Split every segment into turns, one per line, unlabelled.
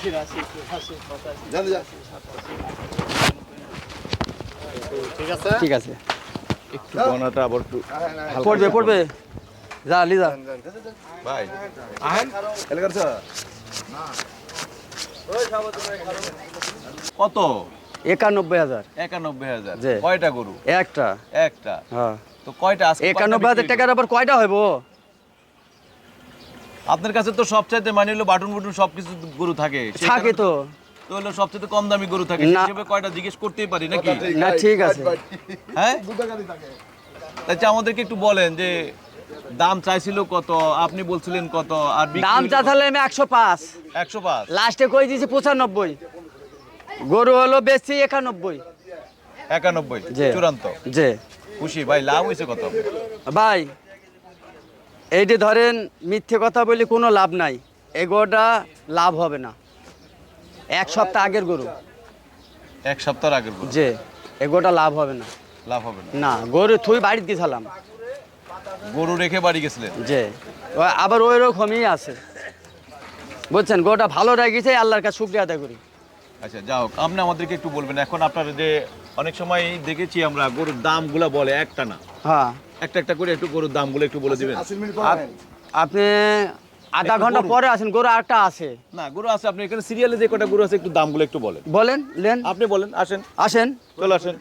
তিরাশি চুরাশি পঁচাশি। ঠিক আছে।
ঠিক আছে
একটু আবার একটু
পড়বে পড়বে। যা লিজা
ভাই আহেন এলাকার কত?
একানব্বই হাজার।
একানব্বই হাজার। কয়টা গরু?
একটা।
একটা।
হ্যাঁ।
তো কয়টা
একানব্বই হাজার টাকার আবার কয়টা হইব?
আপনার কাছে তো সবচাইতে মানে হলো বাটন বুটুন সবকিছু গরু থাকে।
থাকে তো।
তো হলো সবচেয়ে কম দামি গরু থাকে। হিসেবে কয়টা জিজ্ঞেস করতেই পারি নাকি?
না ঠিক আছে।
হ্যাঁ? আচ্ছা আমাদেরকে একটু বলেন যে দাম চাইছিল কত আপনি বলছিলেন কত আর
দাম চা তাহলে আমি একশো পাঁচ।
একশো পাঁচ?
লাস্টে কই দিয়েছি পঁচানব্বই। গরু হলো বেশি একানব্বই।
একানব্বই
জি।
চূড়ান্ত?
যে
খুশি। ভাই লাভ হয়েছে কত?
ভাই এইটি ধরেন মিথ্যে কথা বলি কোনো লাভ নাই এগোটা লাভ হবে না। এক সপ্তাহ আগের গরু।
এক সপ্তাহ আগের গরু?
যে এগোটা লাভ হবে না।
লাভ হবে না?
না গরু থুই বাড়িতে গেছিলাম।
গরু রেখে বাড়ি গেছিলেন?
যে আবার ওই রকমই আছে। বুঝছেন গোটা ভালো লাগিয়েছে আল্লাহর কাছে শুক্রিয়া আদায় করি।
আচ্ছা যাও আপনি আমাদেরকে একটু বলবেন এখন আপনারা যে অনেক সময় দেখেছি আমরা গরুর দামগুলো বলে একটা না
হ্যাঁ।
একটা একটা করে একটু গরুর দামগুলো একটু বলে দিবেন।
আপনি আধা ঘণ্টা পরে আছেন গরু আরেকটা আছে।
না গরু আছে আপনি এখানে সিরিয়ালে যে কটা গরু আছে একটু দামগুলো একটু বলেন।
বলেন লেন।
আপনি বলেন আসেন।
আসেন।
চলে আসেন।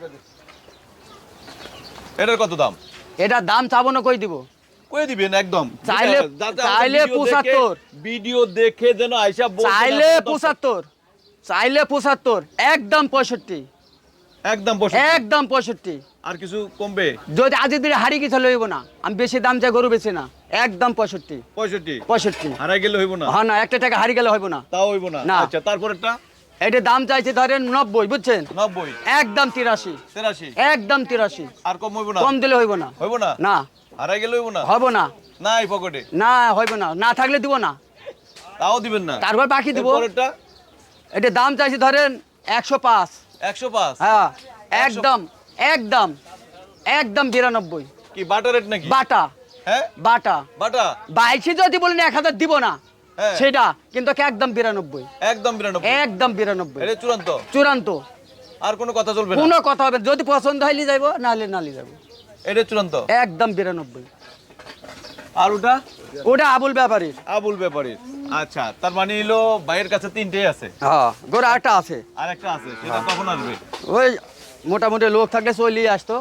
এটার কত দাম?
এটা দাম চাবো না কই দিব?
কই দিবেন একদম।
চাইলে- চাইলে
আমাদের ভিডিও দেখে-
75
ভিডিও দেখে যেন না
চাইলে
পারে দর্শক।
পঁচাত্তর। চাইলে পঁচাত্তর। একদম পঁয়ষট্টি।
একদম
একদম পঁয়ষট্টি।
আর কিছু কমবে?
যদি আজের দিনে হারিয়ে কিছু লইব না? আমি বেশি দাম চাই গরু বেশি না। একদম পঁয়ষট্টি।
পঁয়ষট্টি?
পঁয়ষট্টি।
হারাই গেলে হইব না?
হ্যাঁ না একটা টাকা হারিয়ে গেলে হইব না।
তাও হইব না। আচ্ছা তারপরেরটা?
এটা দাম চাইছে ধরেন নব্বই বুঝছেন?
নব্বই।
একদম তিরাশি।
তেরাশি?
একদম তিরাশি।
আর কম হইব না?
কম দিলে হইব না।
হইব না?
না।
হারাই গেলে হইব না?
না
না। এই পকেটে?
না হইব না। না থাকলে দিব না।
তাও দিবেন না?
তারপর বাকি দিব। এটা দাম চাইছে ধরেন একশো পাঁচ।
একশো পাঁচ।
হ্যাঁ একদম একদম একদম বিরানব্বই।
কি বাটার রেট নাকি?
বাটা।
হ্যাঁ?
বাটা।
বাটা?
বাইশে যদি বলেন এক হাজার দিব না।
হ্যাঁ।
সেটা কিন্তু একদম বিরানব্বই।
একদম বিরানব্বই।
একদম বিরানব্বই।
চূড়ান্ত?
চূড়ান্ত।
আর কোনো কথা চলবে না?
কোনো কথা হবে যদি পছন্দ হইলে যাইব নাহলে নালি যাব
এটা চূড়ান্ত?
একদম বিরানব্বই।
আর ওটা?
ওটা আবুল ব্যাপারীর।
আবুল ব্যাপারীর। আচ্ছা তার মানে হলো ভাইয়ের কাছে তিনটেই আছে?
হ্যাঁ গোড়া একটা আছে।
আর একটা আছে সেটা কখন আসবে?
ওই মোটামুটি লোক থাকলে চলিয়ে আসতো।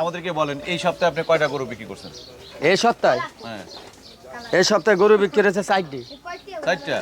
আমাদেরকে বলেন এই সপ্তাহে আপনি কয়টা গরু বিক্রি করছেন?
এই সপ্তাহে?
হ্যাঁ।
এই সপ্তাহে গরু বিক্রি করেছে সাইডটি
চারটা